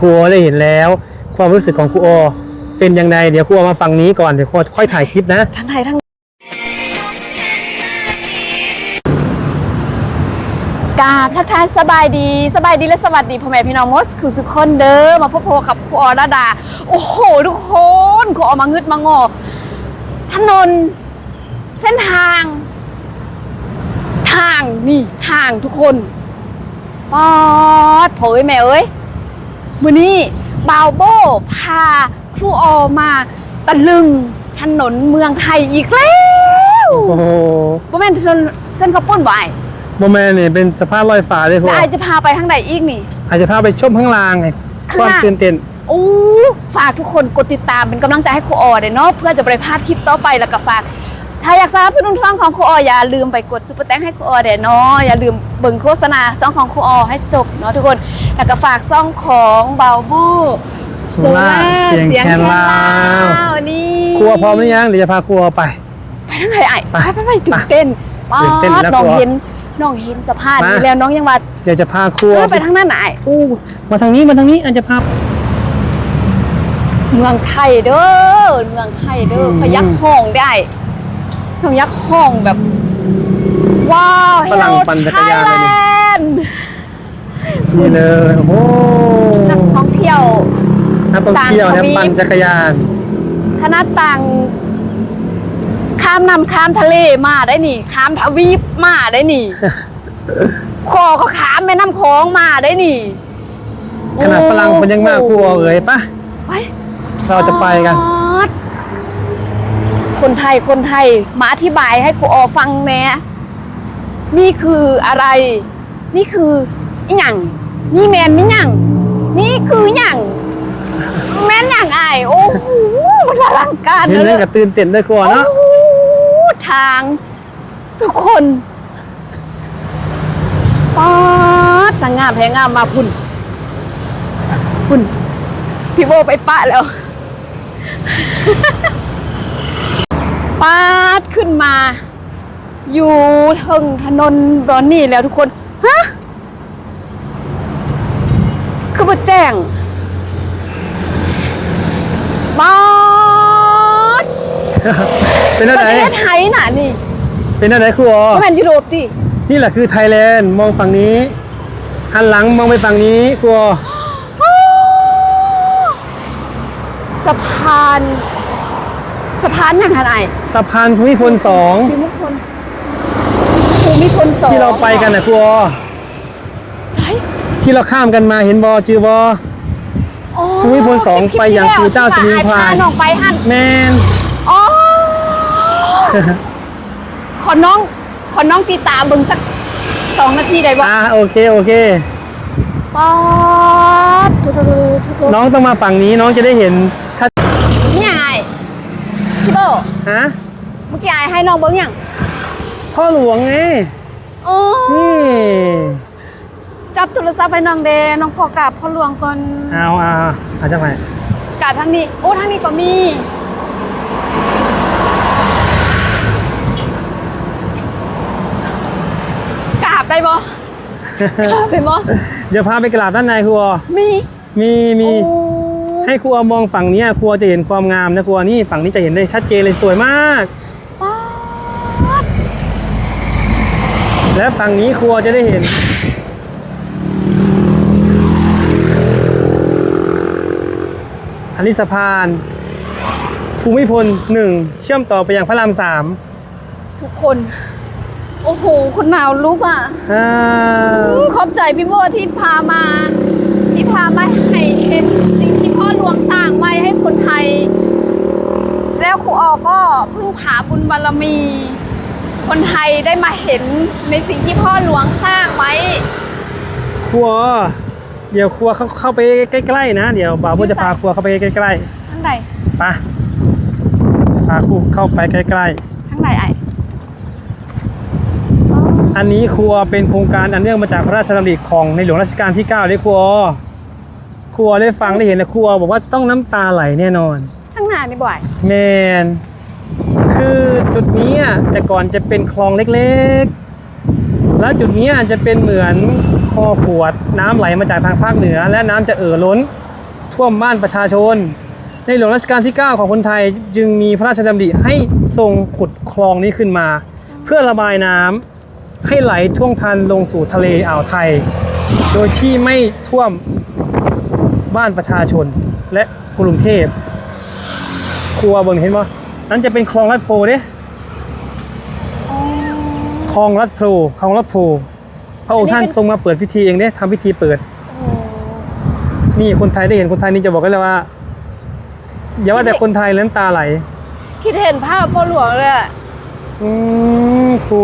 ครูได้เห็นแล้ว ความรู้สึกของครูโอเป็นยังไงเดี๋ยวครูโอมาฟังนี้ก่อนเดี๋ยวครูโอค่อยถ่ายคลิปนะ ทั้งไทยทั้งกราบทักทายสบายดีสบายดีและสวัสดีพ่อแม่พี่น้องมดคือสุขคนเด้อมาพบโพกับครูออดาดา โอ้โหทุกคนครูออมางึดมางอถนนเส้นทาง ทางนี่ทางทุกคนปอดโผยแม่เอ้ย มือนี้บาวโบพาครูออมาตะลึงถนนเมืองไทยอีกแล้วโอ้โหบ่แม่นถนนเส้นข้าวปุ้นบ่ไอ้โมแมนเนี่ยเป็นสะพานลอยฟ้าเลยครูแล้วโอไอ้จะพาไปทางใดอีกนี่ อาจจะพาไปชมข้างล่างไงความข้างล่าง ตื่นเต้นโอ้ฝากทุกคนกดติดตามเป็นกำลังใจให้ครูออเด้เนาะเพื่อจะไปพลาดคลิปต่อไปแล้วก็ฝาก ถ้าอยากสนับสนุนช่องของครูอออย่าลืมไปกดซุปเปอร์แตงให้ครูออเด้เนาะอย่าลืมเบิ่งโฆษณาช่องของครูออให้จบเนาะทุกคนแล้วก็ฝากช่องของเบาบูสุราเสียงแคนลาวนี่ครูโอพร้อมหรือยังเดี๋ยวจะพาครูโอไปไปทางไหนไอ้ไปไปไปไปตื่นเต้นตื่นเต้นป๊าดแล้วน้องครูออเห็นน้องเห็นสะพานมานี้แล้วน้องยังว่าเดี๋ยวจะพาครูโอเออไปทางนั้นไหนอู้มาทางนี้มาทางนี้อาจจะพาเมืองไทยเด้อเมืองไทยเด้ออืมพยักห้องได้ พยักห้องแบบ ว้าวฝรั่งปั่นจักรยานเลยนี่ Thailand นี่เลยโอ้โหนักท่องเที่ยว นักท่องเที่ยวเนี่ยต่างทวีป ปั่นจักรยาน คณะต่าง ข้ามนำข้ามทะเลมาได้นี่ ข้ามทวีปมาได้นี่ คอก็ข้ามแม่น้ำโค้งมาได้นี่ขนาดฝรั่งมันยังมากครูโอเอ๋ยปะ ไปเราจะไปกันออด คนไทยคนไทยมาอธิบายให้ครูออฟังแหน่นี่คืออะไร นี่คืออีหยังนี่แมนมิหยังนี่คือหยังแมนหยังไอายโอ้โหมันอลังการเห็นเลเรื่ยองกับตื่นเต้นด้วยครูโอเนาะโอ้โหทาง ทุกคนป๊าดทางงามแพงงามมาพุ่นพุ่นพี่โบไปปะแล้ว ปาดขึ้นมา อยู่ถึงถนนบอนนี่แล้วทุกคน ฮะ คือบ่แจ้งบาดเป็นปอะไร ระเทศไทยน่ะนี่เป็นอะไรครูโอบ่แม่นยุโรปตินี่แหละคือไทยแลนด์มองฝั่งนี้หันหลังมองไปฝั่งนี้ครูโอสะพาน สะพานอย่างไรสะพานภูมิพลสองภูมิพลภูมิพลสองที่เราไปกันนะครูโอใช่ที่เราข้ามกันมาเห็นบอจือบออ๋อภูมิพลสองคลิปไปอย่างที่แล้วครูเจ้าสิรินทราที่ว่อ้ยพาน้องไปหันแมนอ๋อขอน้องขอน้องตีตาเบิ่งสักสองนาทีได้บ่อ่าโอเคโอเคป๊อดทุกๆๆน้องต้องมาฝั่งนี้น้องจะได้เห็นชัด ๆนี่ไงพี่โบ ฮะเมื่อกี้ไอ้ให้น้องเบิ่งยังพ่อหลวงไงอ๋อนี่จับโทรศัพท์ให้น้องเดน้องพอกราบพ่อหลวงก่อนเอาเอาเอาจะไปกราบทางนี้ โอ้ทางนี้ก็มี กราบได้บ่กราบได้บ่เดี๋ยวพาไปกราบด้านในครัวมีมีมี โอ้ ให้ครัวมองฝั่งเนี้ยครัวจะเห็นความงามนะครัวนี่ฝั่งนี้จะเห็นได้ชัดเจนเลยสวยมากป๊าดและฝั่งนี้ครัวจะได้เห็น อันนี้สะพานภูมิพลหนึ่งเชื่อมต่อไปยังพระรามสามทุกคน โอ้โห คนหนาวลุกอะอ่าอืมขอบใจพี่โบที่พามา ที่พามาให้เห็นสิ่งางไว้ให้คนไทย แล้วครูออก็เพึ่งผาบุญบารมี คนไทยได้มาเห็นในสิ่งที่พ่อหลวงสร้างไว้ครัว เดี๋ยวครัวเข้าเข้าไปใกล้ๆนะ เดี๋ยวบ่าวโบจะพาครัวเข้าไปใกล้ทั้งใดๆไปพาครูเข้าไปใกล้ๆทั้งใดไออันนี้ครัวเป็นโครงการอันเนื่องมาจากพระราชดำริของในหลวงรัชกาลที่ 9 เลยครัว ครัวได้ฟังได้เห็นแล้วครัวบอกว่าต้องน้ำตาไหลแน่นอนทั้งหน้านี่บ่อยแมนคือจุดนี้อะแต่ก่อนจะเป็นคลองเล็กๆ แล้วจุดนี้อะจะเป็นเหมือนคอขวดน้ำไหลมาจากทางภาคเหนือ และน้ำจะเอ่อล้นท่วมบ้านประชาชน ในหลวงรัชกาลที่ 9 ของคนไทยจึงมีพระราชดำริให้ทรงขุดคลองนี้ขึ้นมา เพื่อระบายน้ำให้ไหลท่วงทันลงสู่ทะเลอ่าวไทย โดยที่ไม่ท่วม บ้านประชาชนและกรุงเทพครัวเบิ่งเห็นบ่นั้นจะเป็นคลองลัดโพเด้อ๋อคลองลัดโพคลองลัดโพพระองค์ท่านอันนี้เป็นทรงมาเปิดพิธีเองเด้ทำพิธีเปิดโอ้นี่คนไทยได้เห็นคนไทยนี่จะบอกได้เลยว่าอย่าว่าแต่คนไทยเลยน้ำตาไหล คิดเห็นภาพพ่อหลวงเลยอะอืมครู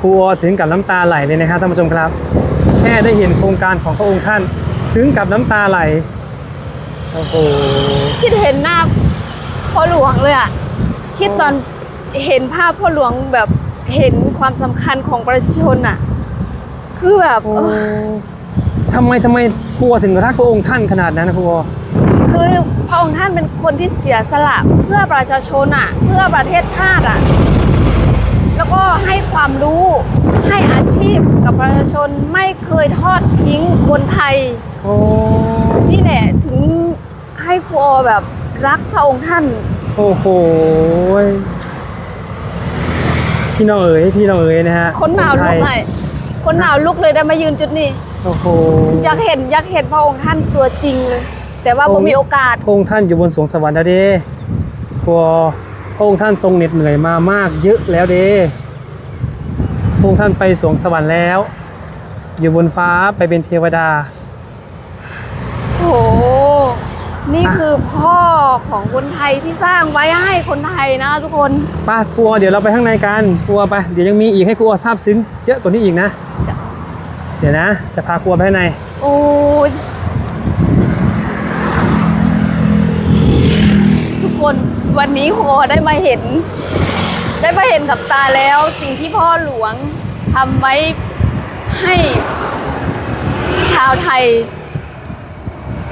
ครูออถึงกับน้ำตาไหลเลยนะครับท่านผู้ชมครับ แค่ได้เห็นโครงการของพระองค์ท่าน ถึงกับน้ำตาไหล โอ้โหคิดเห็นหน้าพ่อหลวงเลยอะคิดตอนเห็นภาพพ่อหลวงแบบเห็นความสำคัญของประชาชนอะคือแบบเออทำไมทำไมครูออถึงรักพระองค์ท่านขนาดนั้นนะครูออคือพระองค์ท่านเป็นคนที่เสียสละเพื่อประชาชนอะเพื่อประเทศชาติอะแล้วก็ให้ความรู้ให้อาชีพกับประชาชนไม่เคยทอดทิ้งคนไทย โอ้ นี่แหละถึงให้ครูออ แบบรักพระองค์ท่าน โอ้โหพี่น้องเอ๋ยพี่น้องเอ๋ยนะฮะคนหนาวลุกไทเลยคนหนาวลุกเลยได้มายืนจุดนี้โอ้โหอยากเห็นอยากเห็นพระองค์ท่านตัวจริงเลย แต่ว่าโอ้ผมมีโอกาสพระองค์ท่านอยู่บนสวงสวรรค์แล้วเด้ครัวพระองค์ท่านทรงเหน็ดเหนื่อยมามากเยอะแล้วเด้พระองค์ท่านไปสวงสวรรค์แล้ว อยู่บนฟ้าไปเป็นเทวดา โอ้โห นี่อะคือพ่อของคนไทยที่สร้างไว้ให้คนไทยนะทุกคนป้าครัวเดี๋ยวเราไปข้างในกันครัวไปเดี๋ยวยังมีอีกให้ครัวทราบซึ้งเยอะกว่านี้อีกนะจ้ะเดี๋ยวนะ จะพาครัวไปข้างในโอ้ยทุกคนวันนี้โคได้มาเห็น ได้มาเห็นกับตาแล้วสิ่งที่พ่อหลวงทำไว้ให้ชาวไทย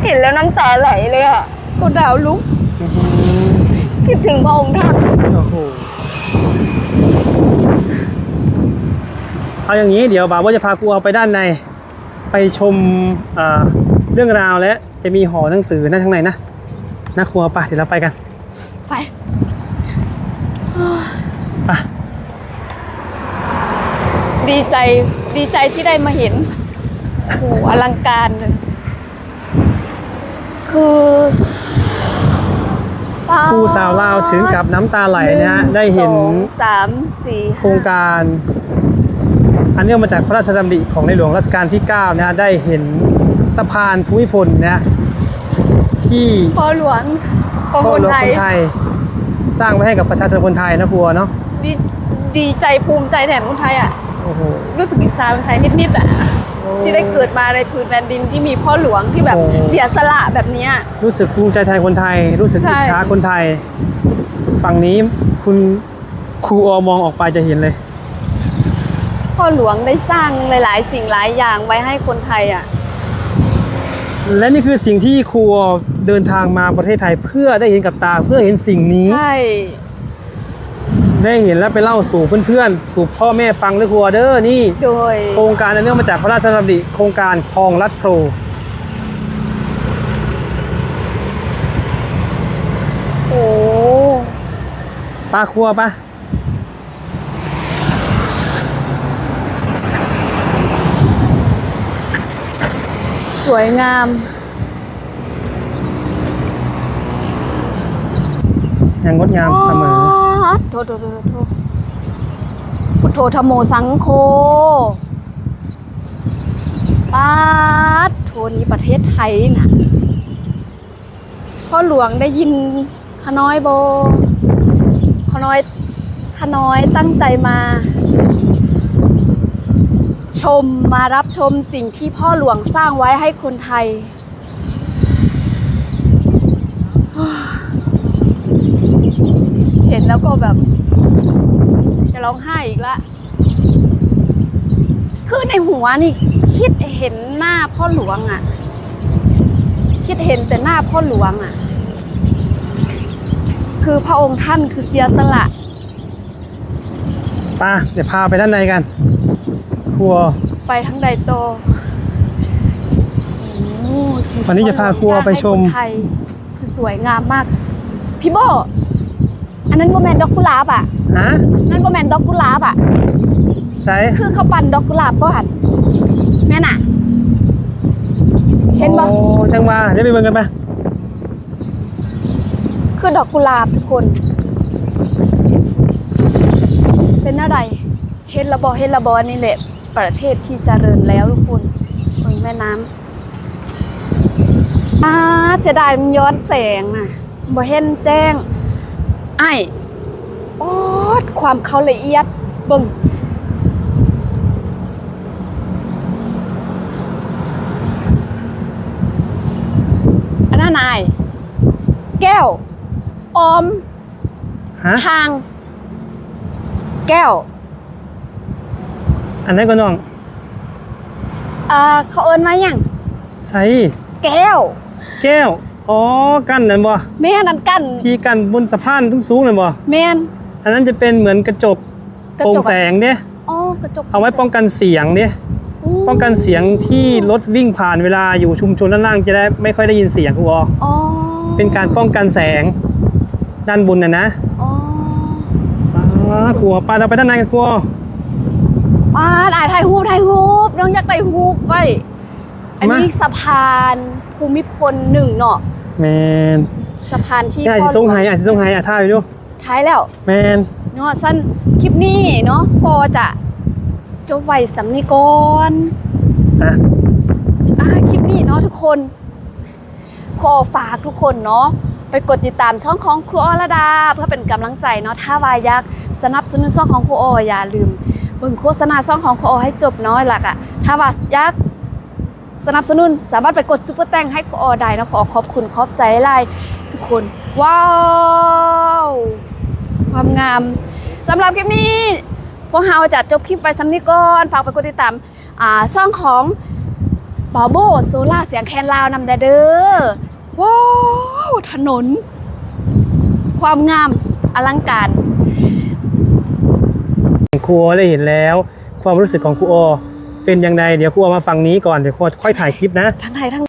เห็นแล้วน้ำตาไหลเลยอะกูดาวลุกคิดถึงพระองค์ท่านโอ้โหเอาอย่างนี้เดี๋ยวบ่าวว่าจะพาครัวไปด้านใน ไปชมอ่าเรื่องราวและจะมีหอหนังสือนั่นข้างในนะนะครัวไปเดี๋ยวเราไปกัน ไปไปดีใจดีใจที่ได้มาเห็นโอ้โหอลังการเลย คือป๊ดครูสาวลาวถึงกับน้ำตาไหลนะฮะนึ่งได้เห็นสองสามสี่โครงการ อันเนื่องมาจากพระราชดำริของในหลวงรัชกาลที่ 9 นะฮะได้เห็นสะพานภูมิพลนะฮะที่พ่อหลวงของพ่อคนหลวงไทยคนไทย สร้างไว้ให้กับประชาชนคนไทยนะครัวเนาะดีดีใจภูมิใจแทนคนไทยอะโอ้โหรู้สึกอิจฉาคนไทยนิดๆอะโอ้ ที่ได้เกิดมาในผืนแผ่นดินที่มีพ่อหลวงที่แบบโอ้ เสียสละแบบเนี้ย รู้สึกภูมิใจแทนคนไทย รู้สึกใช่ อิจฉาคนไทย ฝั่งนี้คุณครูอมองออกไปจะเห็นเลย พ่อหลวงได้สร้างหลาย ๆ สิ่งหลายอย่างไว้ให้คนไทยอะ และนี่คือสิ่งที่ครูอเดินทางมาประเทศไทยเพื่อได้เห็นกับตาเพื่อเห็นสิ่งนี้ ใช่ ได้เห็นแล้วไปเล่าสู่เพื่อนๆ สู่พ่อแม่ฟังด้วยครัวเด้อนี่ โดย โครงการอันเนื่องมาจากพระราชดำริโครงการคลองลัดโพรโอ้ป้าครัวปะสวยงาม ยังงดงามเสมอ โทโทโทโทพุทโธธโมสังโฆปาดโทนี้ประเทศไทยนะพ่อหลวงได้ยินขน้อยโบ ขน้อยขน้อยตั้งใจมา ชมมารับชมสิ่งที่พ่อหลวงสร้างไว้ให้คนไทย เห็น แล้วก็แบบ จะร้องไห้อีกละ คือในหัวนี่ คิดเห็นหน้าพ่อหลวงอะ่ะ คิดเห็นแต่หน้าพ่อหลวงอะ่ะ คือพระองค์ท่านคือเสียสละป้าเดี๋ยวพาไปด้านในกันครัวไปทั้งใดโตอืมสีวันนี้จะพาครัวไปชมให้คนไทยคือสวยงามมาก พี่โบอั นนั้นโมแมนดอกกุหลาบอะฮะนั่นโมแมนดอกกุหลาบอะใส่คือเขาปั่นดอกกุหลาบก่อนแม่น่ะ เห็นบ่โอ้จังว่าจะไปเบิ่งกันปะคือดอกกุหลาบทุกคน เป็นอะไรเห็นระบอเห็นระบอนี่แหละ ประเทศที่เจริญแล้วทุกคนเบิ่งแม่น้ำอ่าเสียดายมันย้อนแสงน่ะบ่เห็นแจ้ง ไอ้โอ๊ดความเขาละเอียดเบิ่งอันนั้นนายแก้ว ออมฮะทาง แก้ว อันนั้นก็น้องอ่าเขาเอิ้นมาอย่างใส่แก้ว แก้ว อ๋อกั้นนั่นบ่แม่นั่นกันที่กั้นบนสะพานสูงๆนั่นบ่แม่นอันนั้นจะเป็นเหมือนกระจกกระโปร่จงกแสงเนี่ยอ๋อกระจกเอาไว้ป้องกันเสียงเนี่ยอู้ป้องกันเสียงที่รถวิ่งผ่านเวลาอยู่ชุมชนด้านล่างจะได้ไม่ค่อยได้ยินเสียงครูอออ๋อเป็นการป้องกันแสงด้านบนนะนะอ๋ออ๋อครูออไปเราไปด้านในกันครูออมาอ่านถ่ายรูปถ่ายรูปน้องอยากถ่ายรูปไว้อันนี้สะพานภูมิพลหนึ่งเนาะ แมนสะพานที่อาจจะส่งไห้อาจจะส่งไห้อะท่าอยู่ดูท้ายแล้วแมนเนาะสั้นคลิปนี้เนาะก็จะจบไว้สำนีก่อนอะอ่าคลิปนี้เนาะทุกคนขอฝากทุกคนเนาะไปกดติดตามช่องของครูออระดา เพื่อเป็นกำลังใจเนาะถ้าวาอยากสนับสนุนช่องของครูอออย่าลืมเบิ่งโฆษณาช่องของครูออให้จบเนาะหลักอะถ้าว่าอยาก สนับสนุนสามารถไปกดซุปเปอร์แตงให้ครูออได้เนะขอขอบคุณขอบใจหลายทุกคน ว้าว ความงามสำหรับคลิปนี้พวกเราจะจบคลิปไปสำนี้ก่อนฝากไปกดติดตามอ่าช่องของบอโบโซล่าเสียงแคนลาวนำแดเด้อว้าวถนน ความงามอลังการครูออได้เห็นแล้ว ความรู้สึกของครูอ เป็นยังไงเดี๋ยวครูเอามาฟังนี้ก่อนเดี๋ยวครูค่อยถ่ายคลิปนะ ทั้งไทยทั้ง